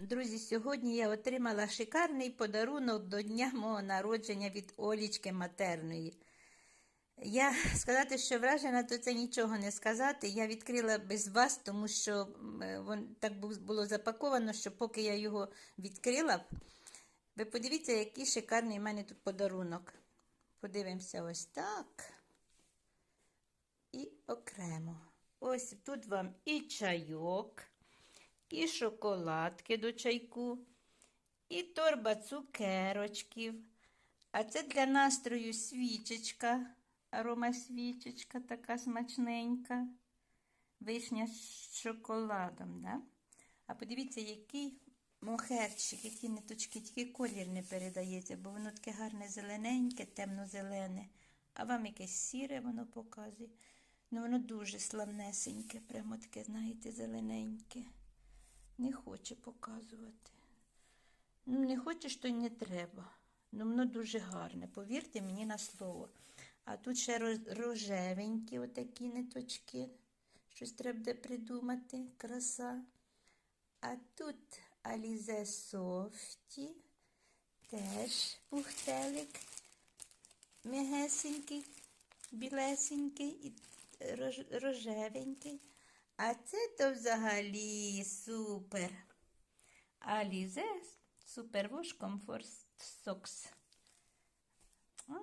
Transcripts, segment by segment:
Друзі, сьогодні я отримала шикарний подарунок до дня мого народження від Олічки Матерної. Я сказати, що вражена, то це нічого не сказати. Я відкрила без вас, тому що так було запаковано, що поки я його відкрила, ви подивіться, який шикарний в мене тут подарунок. Подивимося ось так. І окремо. Ось тут вам і чайок, і шоколадки до чайку, і торба цукерочків. А це для настрою свічечка, арома свічечка така смачненька. Вишня з шоколадом, да? А подивіться, який мохерчик, які ниточки, тільки колір не передається, бо воно таке гарне зелененьке, темно-зелене. А вам якесь сіре воно показує. Ну, воно дуже славнесеньке, прямо таке, знаєте, зелененьке. Не хоче показувати. Ну, не хочеш, то й не треба. Ну, воно дуже гарне, повірте мені на слово. А тут ще рожевенькі отакі ниточки. Щось треба буде придумати. Краса. А тут Alize Софті. Теж пухтелик. М'ягесенький, білесенький і рожевенький. А це то взагалі супер. Superwash Comfort Socks. М,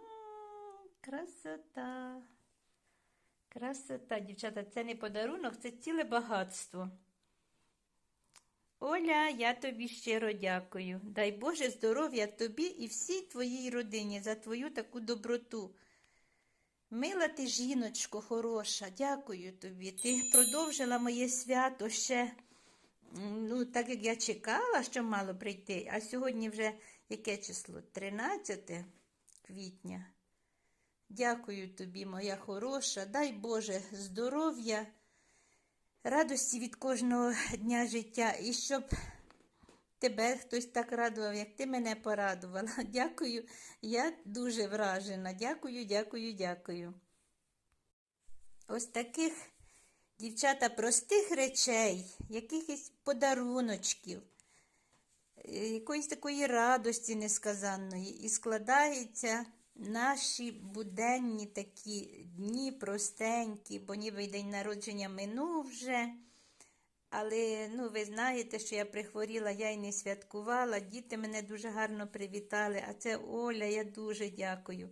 Красота. Красота, дівчата, це не подарунок, це ціле багатство. Оля, я тобі щиро дякую. Дай Боже здоров'я тобі і всій твоїй родині за твою таку доброту. Мила ти, жіночко, хороша, дякую тобі. Ти продовжила моє свято ще, ну, так як я чекала, що мало прийти, а сьогодні вже яке число? 13 квітня. Дякую тобі, моя хороша. Дай Боже здоров'я, радості від кожного дня життя і щоб тебе хтось так радував, як ти мене порадувала. Дякую, я дуже вражена. Дякую, дякую, дякую. Ось таких дівчата простих речей, якихось подаруночків, е, якоїсь такої радості несказанної. І складаються наші буденні такі дні простенькі, бо ніби день народження минув вже. Але ну, ви знаєте, що я прихворіла, я й не святкувала. Діти мене дуже гарно привітали. А це Оля, я дуже дякую.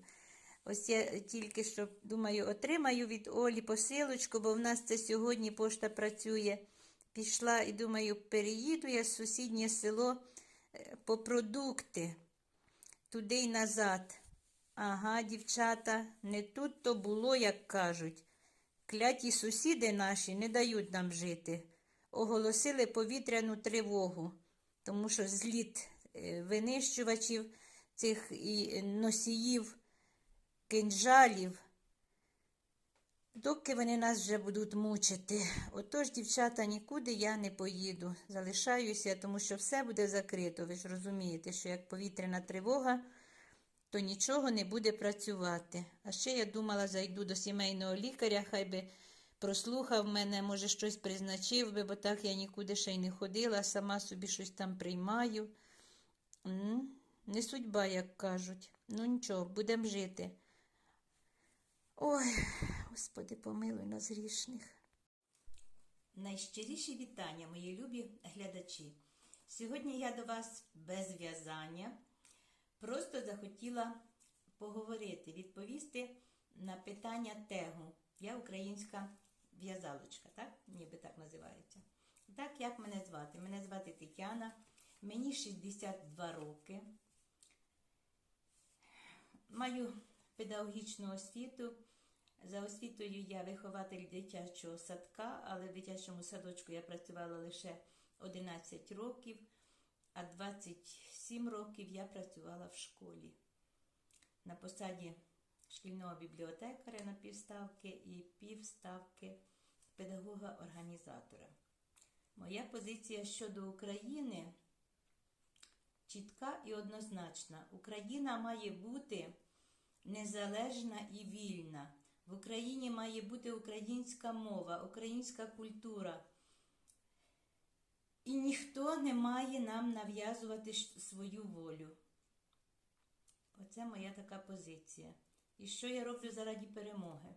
Ось я тільки що думаю, отримаю від Олі посилочку, бо в нас це сьогодні пошта працює. Пішла і думаю, переїду я в сусіднє село е, по продукти туди й назад. Ага, дівчата, не тут то було, як кажуть. Кляті сусіди наші не дають нам жити. Оголосили повітряну тривогу, тому що зліт е, винищувачів цих і носіїв кинджалів, доки вони нас вже будуть мучити. Отож, дівчата, нікуди я не поїду. Залишаюся, тому що все буде закрито. Ви ж розумієте, що як повітряна тривога, то нічого не буде працювати. А ще я думала, зайду до сімейного лікаря, хай би прослухав мене, може, щось призначив би, бо так я нікуди ще й не ходила, сама собі щось там приймаю. Не судьба, як кажуть. Ну нічого, будемо жити. Ой, Господи, помилуй нас грішних. Найщиріші вітання, мої любі глядачі. Сьогодні я до вас без в'язання. Просто захотіла поговорити, відповісти на питання тегу. Я українська в'язалочка, так? Ніби так називається. Так, як мене звати? Мене звати Тетяна, мені 62 роки. Маю педагогічну освіту. За освітою я вихователь дитячого садка, але в дитячому садочку я працювала лише 11 років, а 27 років я працювала в школі на посаді шкільного бібліотекаря на півставки і півставки педагога-організатора. Моя позиція щодо України чітка і однозначна. Україна має бути незалежна і вільна. В Україні має бути українська мова, українська культура. І ніхто не має нам нав'язувати свою волю. Оце моя така позиція. І що я роблю заради перемоги?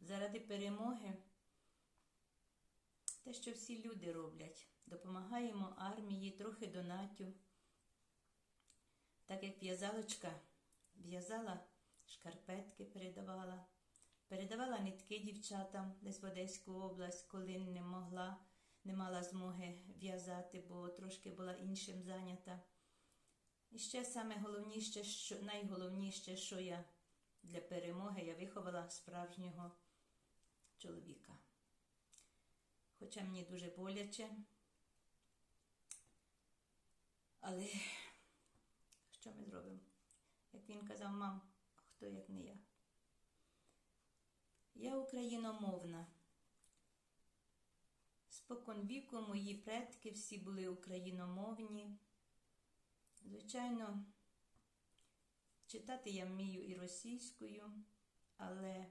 Заради перемоги те, що всі люди роблять. Допомагаємо армії, трохи донатю. Так як в'язалочка в'язала, шкарпетки передавала, передавала нитки дівчатам десь в Одеську область, коли не могла, не мала змоги в'язати, бо трошки була іншим зайнята. І ще саме головніше, що найголовніше, що я для перемоги, я виховала справжнього чоловіка. Хоча мені дуже боляче. Але що ми зробимо? Як він казав, мам, хто як не я? Я україномовна. Спокон віку мої предки всі були україномовні. Звичайно, читати я вмію і російською, але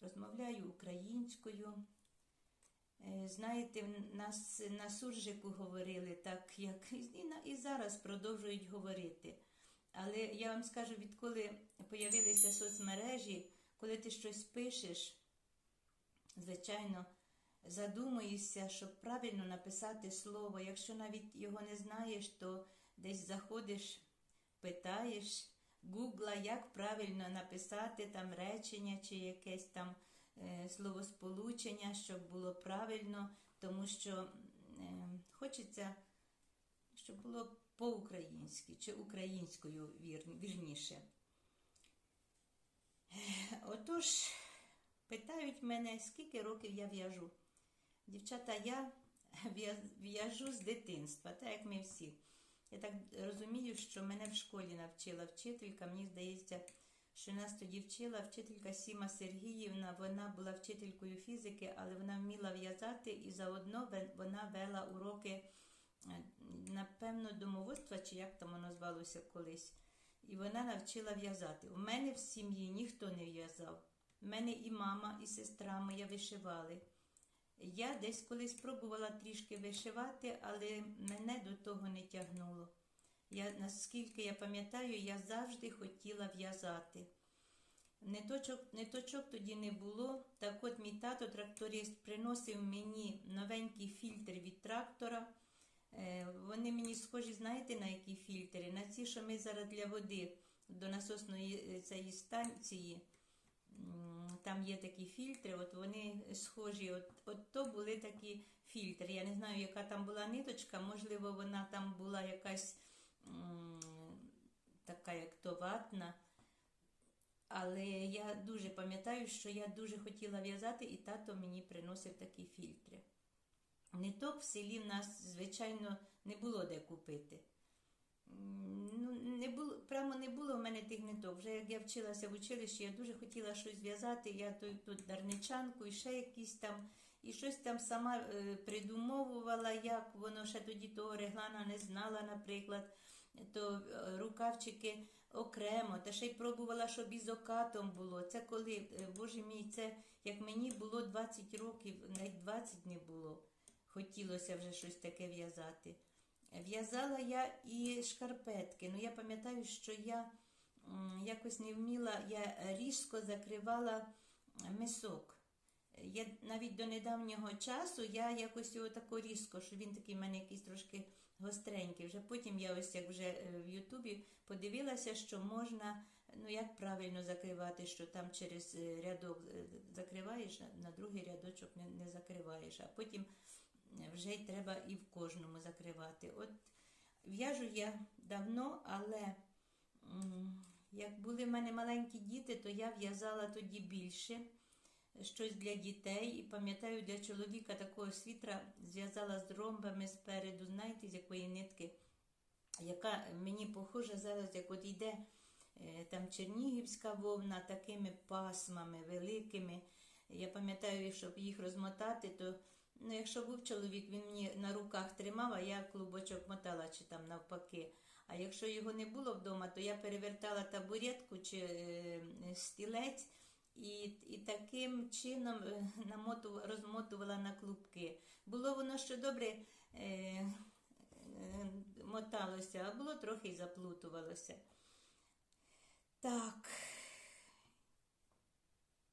розмовляю українською. Е, Знаєте, нас на суржику говорили так, як і зараз продовжують говорити. Але я вам скажу, відколи появилися соцмережі, коли ти щось пишеш, звичайно, задумуєшся, щоб правильно написати слово. Якщо навіть його не знаєш, то десь заходиш, питаєш гугла, як правильно написати там речення чи якесь там е, словосполучення, щоб було правильно, тому що е, хочеться, щоб було по-українськи чи українською вір- вірніше. Е, Отож, питають мене, скільки років я в'яжу. Дівчата, я в'яжу з дитинства, так як ми всі. Я так розумію, що мене в школі навчила вчителька. Мені здається, що нас тоді вчила вчителька Сіма Сергіївна. Вона була вчителькою фізики, але вона вміла в'язати і заодно вона вела уроки, е, напевно, домоводства, чи як там воно звалося колись. І вона навчила в'язати. У мене в сім'ї ніхто не в'язав. У мене і мама, і сестра моя вишивали. Я десь колись пробувала трішки вишивати, але мене до того не тягнуло. Я, наскільки я пам'ятаю, я завжди хотіла в'язати. Ниточок, ниточок тоді не було. Так от мій тато тракторист приносив мені новенький фільтр від трактора. Е, Вони мені схожі, знаєте, на які фільтри? На ці, що ми зараз для води до насосної е, цієї станції. Там є такі фільтри, от вони схожі. От, от то були такі фільтри. Я не знаю, яка там була ниточка, можливо, вона там була якась м, така, як то ватна. Але я дуже пам'ятаю, що я дуже хотіла в'язати, і тато мені приносив такі фільтри. Ниток в селі в нас, звичайно, не було де купити. Ну, не було, прямо тих ниток. Вже як я вчилася в училищі, я дуже хотіла щось зв'язати. Я тут, тут дарничанку і ще якісь там, і щось там сама е, придумовувала, як воно ще тоді того реглана не знала, наприклад, то е, рукавчики окремо, та ще й пробувала, щоб із окатом було. Це коли, е, боже мій, це як мені було 20 років, навіть 20 не було. Хотілося вже щось таке в'язати. В'язала я і шкарпетки. Ну, я пам'ятаю, що я якось не вміла, я різко закривала мисок. Я навіть до недавнього часу я якось його тако різко, що він такий в мене якийсь трошки гостренький. Вже потім я ось як вже е, в Ютубі подивилася, що можна, ну як правильно закривати, що там через е, рядок е, закриваєш, на другий рядочок не, не закриваєш, а потім вже й треба і в кожному закривати. От в'яжу я давно, але м, як були в мене маленькі діти, то я в'язала тоді більше щось для дітей. І пам'ятаю, для чоловіка такого світра зв'язала з ромбами спереду, знаєте, з якої нитки, яка мені похожа зараз, як от йде е, там чернігівська вовна такими пасмами великими. Я пам'ятаю, щоб їх розмотати, то ну, якщо був чоловік, він мені на руках тримав, а я клубочок мотала чи там навпаки. А якщо його не було вдома, то я перевертала табуретку чи е, стілець і, і таким чином е, намоту, розмотувала на клубки. Було воно що добре е, е, моталося, а було трохи й заплутувалося. Так.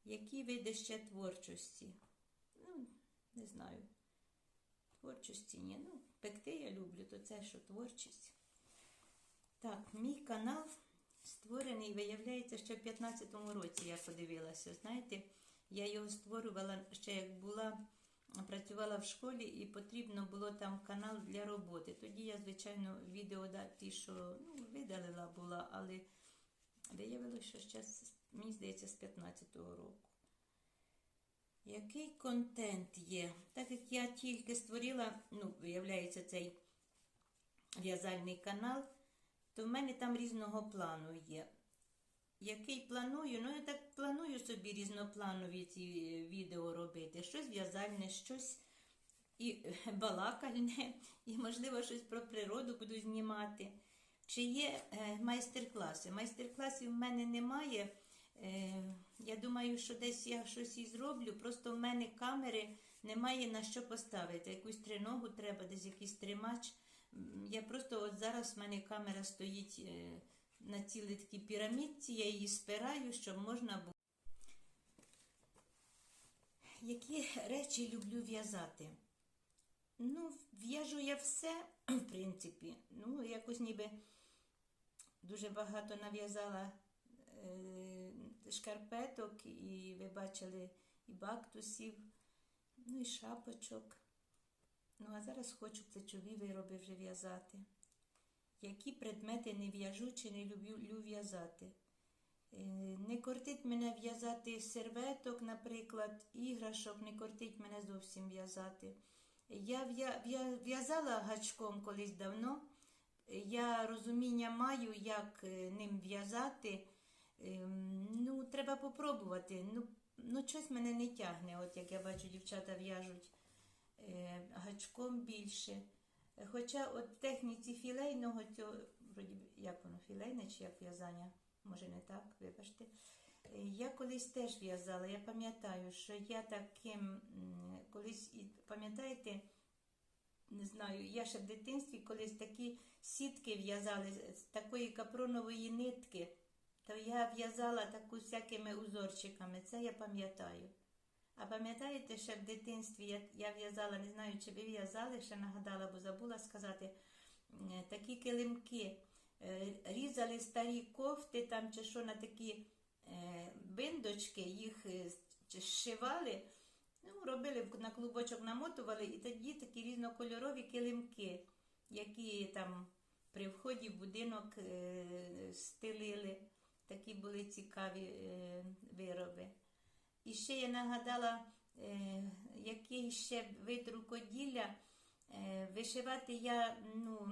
Які види ще творчості? Ну, не знаю. Творчості ні. Ну, пекти я люблю, то це що творчість. Так, мій канал створений, виявляється, ще в 15-му році я подивилася. Знаєте, я його створювала ще як була, працювала в школі і потрібно було там канал для роботи. Тоді я, звичайно, відео да, ті, що ну, видалила була, але виявилося, що ще, мені здається, з 15-го року. Який контент є? Так як я тільки створила, ну, виявляється, цей в'язальний канал, то в мене там різного плану є. Який планую? Ну, я так планую собі різнопланові ці е, відео робити. Щось в'язальне, щось і е, балакальне, і, можливо, щось про природу буду знімати. Чи є е, майстер-класи? Майстер-класів в мене немає. Я думаю, що десь я щось і зроблю. Просто в мене камери немає на що поставити. Якусь триногу треба, десь якийсь тримач. Я просто от зараз в мене камера стоїть е, на цілій такій пірамідці, я її спираю, щоб можна було. Які речі люблю в'язати? Ну, в'яжу я все, в принципі. Ну, якось ніби дуже багато нав'язала е, шкарпеток, і ви бачили і бактусів, ну і шапочок. Ну, а зараз хочу плечові вироби вже в'язати. Які предмети не в'яжу чи не люблю в'язати? Е, Не кортить мене в'язати серветок, наприклад, іграшок, не кортить мене зовсім в'язати. Я в'я- в'я- в'язала гачком колись давно. Я розуміння маю, як е, ним в'язати. Ем, Ну, треба попробувати. Ну, ну, щось мене не тягне, от як я бачу, дівчата в'яжуть гачком більше. Хоча от техніці філейного цього, вроді, як воно, філейне чи як в'язання, може не так, вибачте. Е, Я колись теж в'язала. Я пам'ятаю, що я таким колись, пам'ятаєте, не знаю, я ще в дитинстві колись такі сітки в'язали з такої капронової нитки, то я в'язала таку всякими узорчиками, це я пам'ятаю. А пам'ятаєте, ще в дитинстві я, в'язала, не знаю, чи ви в'язали, ще нагадала, бо забула сказати, такі килимки. Е, Різали старі кофти там чи що на такі е, биндочки, їх е, зшивали, ну, робили на клубочок, намотували, і тоді такі різнокольорові килимки, які там при вході в будинок стелили. Такі були цікаві вироби. І ще я нагадала, е, який ще вид рукоділля. Е, вишивати я, ну,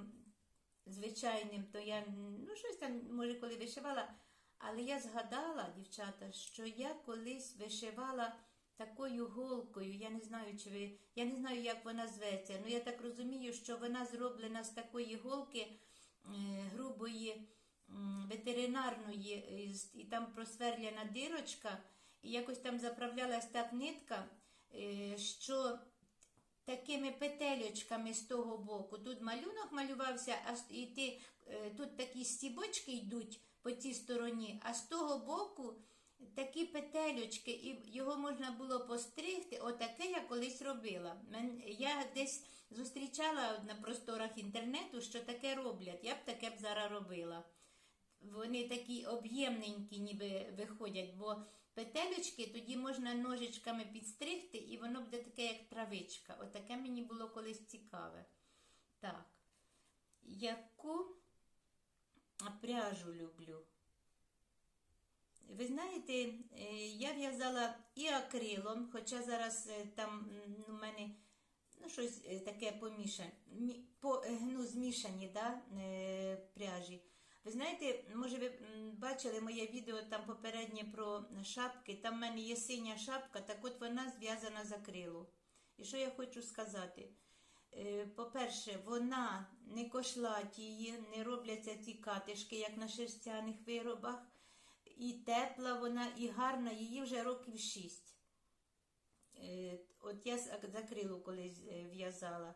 звичайним, то я ну, щось там, може, коли вишивала, але я згадала, дівчата, що я колись вишивала такою голкою. Я не знаю, чи ви, я не знаю, як вона зветься. Ну я так розумію, що вона зроблена з такої голки е, грубої ветеринарної, і там просверлена дирочка, якось там заправлялась так нитка, е, що такими петельочками з того боку. Тут малюнок малювався, а ти, е, тут такі стібочки йдуть по цій стороні, а з того боку такі петельочки, і його можна було постригти. Отаке я колись робила. Я десь зустрічала на просторах інтернету, що таке роблять. Я б таке б зараз робила. Вони такі об'ємненькі, ніби виходять, бо петелечки тоді можна ножичками підстригти, і воно буде таке, як травичка. Отаке мені було колись цікаве. Так. Яку пряжу люблю? Ви знаєте, е, я в'язала і акрилом, хоча зараз е, там у мене ну, щось е, таке помішане, по, ну, змішані да, пряжі. Ви знаєте, може ви бачили моє відео там попереднє про шапки. Там в мене є синя шапка, так от вона зв'язана з акрилу. І що я хочу сказати? Е, По-перше, вона не кошлатіє, не робляться ці катишки, як на шерстяних виробах. і тепла вона, і гарна, її вже років шість. Е, От я закрилу колись е, в'язала.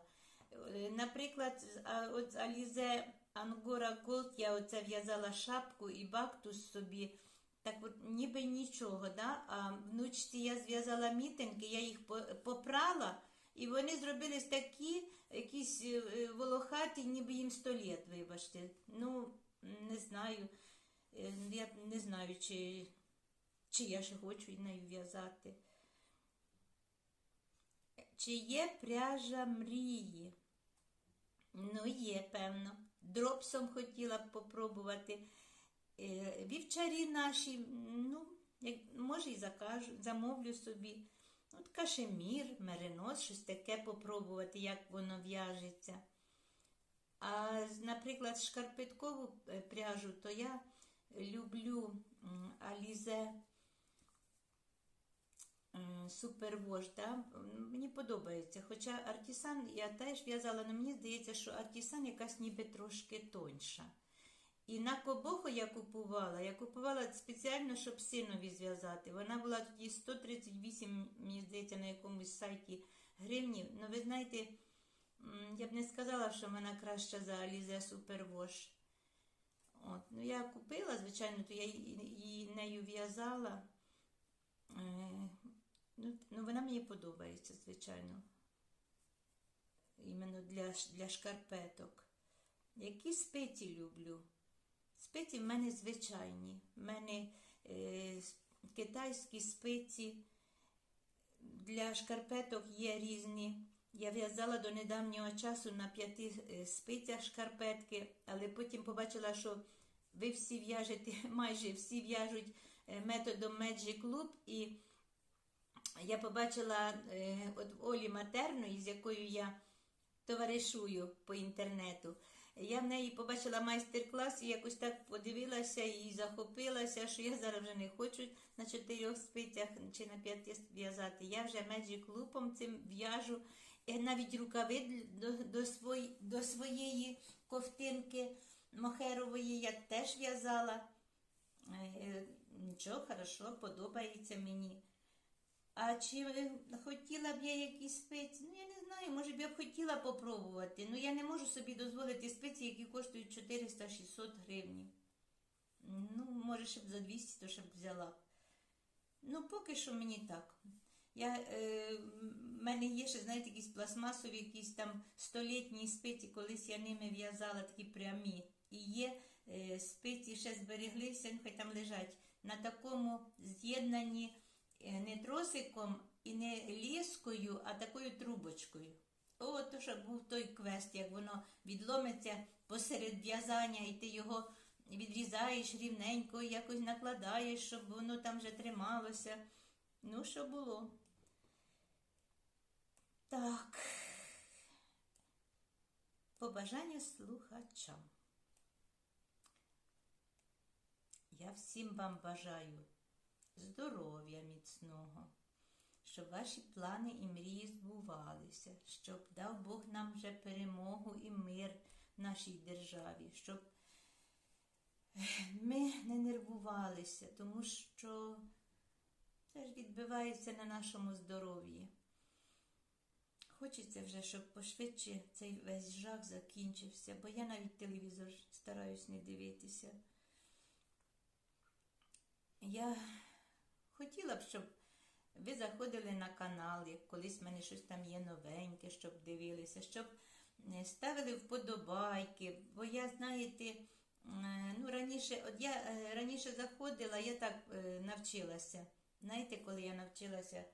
Наприклад, от Alize Angora Gold я оце в'язала шапку і бактус собі. Так от ніби нічого, да? а внучці я зв'язала мітинги, я їх попрала, і вони зробились такі, якісь е, е, волохаті, ніби їм сто літ, вибачте. Ну, не знаю. Е, Я не знаю, чи, чи я ще хочу нею в'язати. Чи є пряжа мрії? Ну, є, певно. Дропсом хотіла б попробувати. Е, Вівчарі наші, ну, може і закажу, замовлю собі. От кашемір, меринос, щось таке попробувати, як воно в'яжеться. А, наприклад, шкарпеткову е, пряжу, то я люблю Alize Супервош, да? Мені подобається. Хоча артисан я теж в'язала, але мені здається, що артисан якась ніби трошки тоньша. І на кобоху я купувала. Я купувала спеціально, щоб синові зв'язати. Вона була тоді 138, мені здається, на якомусь сайті гривнів. Ну, ви знаєте, я б не сказала, що вона краща за Alize Супервош. От, ну я купила, звичайно, то я її нею в'язала. Ну, ну, вона мені подобається, звичайно. Іменно для, для шкарпеток. Які спеці люблю? Спеці в мене звичайні. В мене е, китайські спеці. Для шкарпеток є різні. Я в'язала до недавнього часу на п'яти е, спицях шкарпетки, але потім побачила, що ви всі в'яжете, майже всі в'яжуть е, методом Magic Loop і я побачила е, от Олі Матерної, з якою я товаришую по інтернету. Я в неї побачила майстер-клас і якось так подивилася і захопилася, що я зараз вже не хочу на чотирьох спицях чи на п'яти в'язати. Я вже Magic Loop'ом цим в'яжу. І навіть рукави до, до, свої, до своєї ковтинки мохерової я теж в'язала. Е, Нічого, хорошо, подобається мені. А чи е, хотіла б я якісь спеці? Ну, я не знаю, може б я б хотіла попробувати. Ну, я не можу собі дозволити спеці, які коштують 400-600 гривень. Ну, може, щоб за 200, то щоб взяла. Ну, поки що мені так. Я, е, в мене є ще, знаєте, якісь пластмасові, якісь там столітні спиці, колись я ними в'язала такі прямі. І є е, спиці ще збереглися, ну, хай там лежать, на такому з'єднанні не тросиком і не ліскою, а такою трубочкою. О, то що був той квест, як воно відломиться посеред в'язання, і ти його відрізаєш рівненько, якось накладаєш, щоб воно там вже трималося. Ну, що було? Так. Побажання слухачам. Я всім вам бажаю здоров'я міцного, щоб ваші плани і мрії збувалися, щоб дав Бог нам вже перемогу і мир нашій державі, щоб ми не нервувалися, тому що це ж відбивається на нашому здоров'ї. Хочеться вже, щоб пошвидше цей весь жах закінчився, бо я навіть телевізор стараюсь не дивитися. Я хотіла б, щоб ви заходили на канал, як колись в мене щось там є новеньке, щоб дивилися, щоб е, ставили вподобайки. Бо я, знаєте, е, ну раніше, от я е, раніше заходила, я так навчилася. Знаєте, коли я навчилася,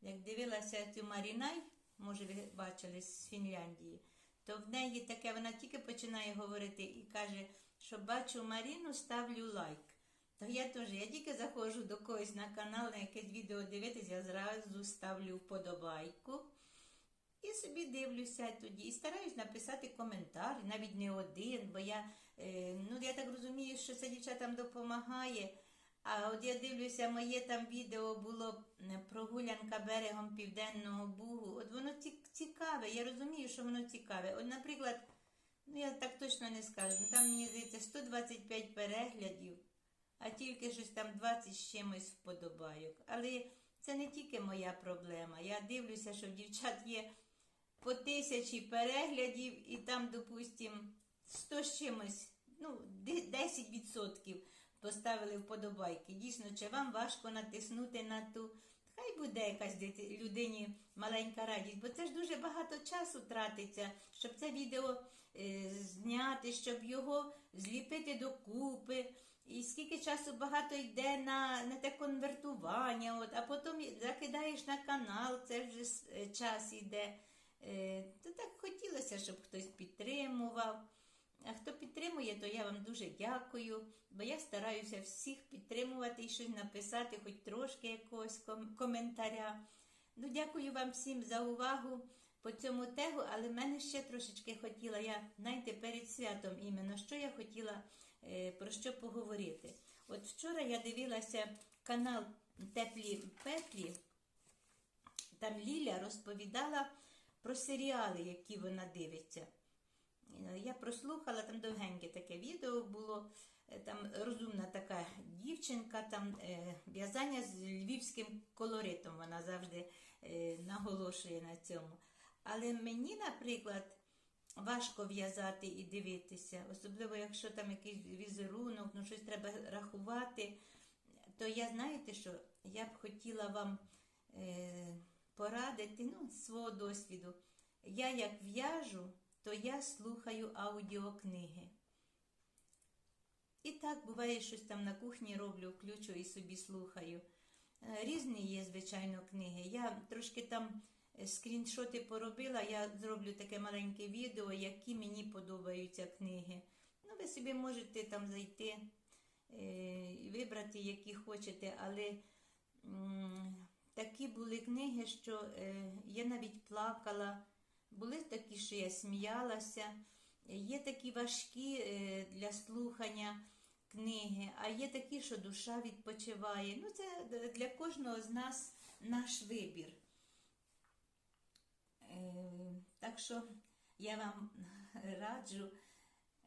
як дивилася цю Марінай, може, ви бачили з Фінляндії, то в неї таке, вона тільки починає говорити і каже, що бачу Маріну, ставлю лайк. То я теж, я тільки заходжу до когось на канал, на якесь відео дивитися, я зразу ставлю вподобайку і собі дивлюся тоді. І стараюсь написати коментар, навіть не один, бо я, е, ну, я так розумію, що це дівчатам допомагає. А от я дивлюся, моє там відео було прогулянка берегом Південного Бугу. От воно цікаве, я розумію, що воно цікаве. От, наприклад, ну я так точно не скажу, ну, там мені здається 125 переглядів. А тільки щось там 20 з чимось вподобайок. Але це не тільки моя проблема. Я дивлюся, що в дівчат є по тисячі переглядів, і там, допустим, 100 з чимось, ну, 10% поставили вподобайки. Дійсно, чи вам важко натиснути на ту. Хай буде якась людині маленька радість, бо це ж дуже багато часу тратиться, щоб це відео е, зняти, щоб його зліпити докупи. І скільки часу багато йде на, на те конвертування, от, а потім закидаєш на канал, це вже е, час йде. Е, то так хотілося, щоб хтось підтримував. А хто підтримує, то я вам дуже дякую, бо я стараюся всіх підтримувати і щось написати, хоч трошки якогось ком- коментаря. Ну, дякую вам всім за увагу по цьому тегу, але мене ще трошечки хотіла я, знаєте, перед святом іменно, що я хотіла про що поговорити. От вчора я дивилася канал Теплі Петлі, там Ліля розповідала про серіали, які вона дивиться. Е, Я прослухала, там довгеньке таке відео було. е, Там розумна така дівчинка, там е, в'язання з львівським колоритом. Вона завжди е, наголошує на цьому. Але мені, наприклад, важко в'язати і дивитися, особливо якщо там якийсь візерунок, ну щось треба рахувати. То я знаєте, що я б хотіла вам е, порадити ну, свого досвіду. Я як в'яжу, то я слухаю аудіокниги. І так буває, щось там на кухні роблю, включу і собі слухаю. Е, Різні є, звичайно, книги. Я трошки там скріншоти поробила, я зроблю таке маленьке відео, які мені подобаються книги. Ну, ви собі можете там зайти е, і вибрати, які хочете, але такі були книги, що е, я навіть плакала. Були такі, що я сміялася. Є такі важкі е, для слухання книги, а є такі, що душа відпочиває. Ну, це для кожного з нас наш вибір. Е, Так що я вам раджу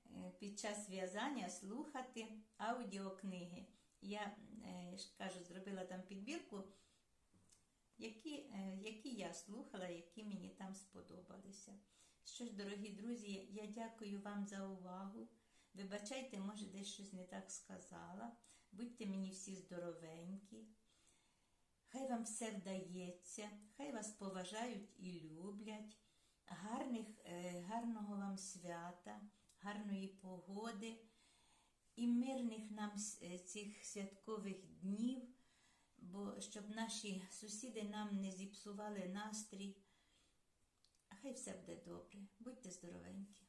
е, під час в'язання слухати аудіокниги. Я е, кажу, зробила там підбірку, які, які я слухала, які мені там сподобалися. Що ж, дорогі друзі, я дякую вам за увагу. Вибачайте, може, десь щось не так сказала. Будьте мені всі здоровенькі. Хай вам все вдається, хай вас поважають і люблять. Гарних, е, гарного вам свята, гарної погоди і мирних нам е, цих святкових днів, бо щоб наші сусіди нам не зіпсували настрій. Хай все буде добре. Будьте здоровенькі.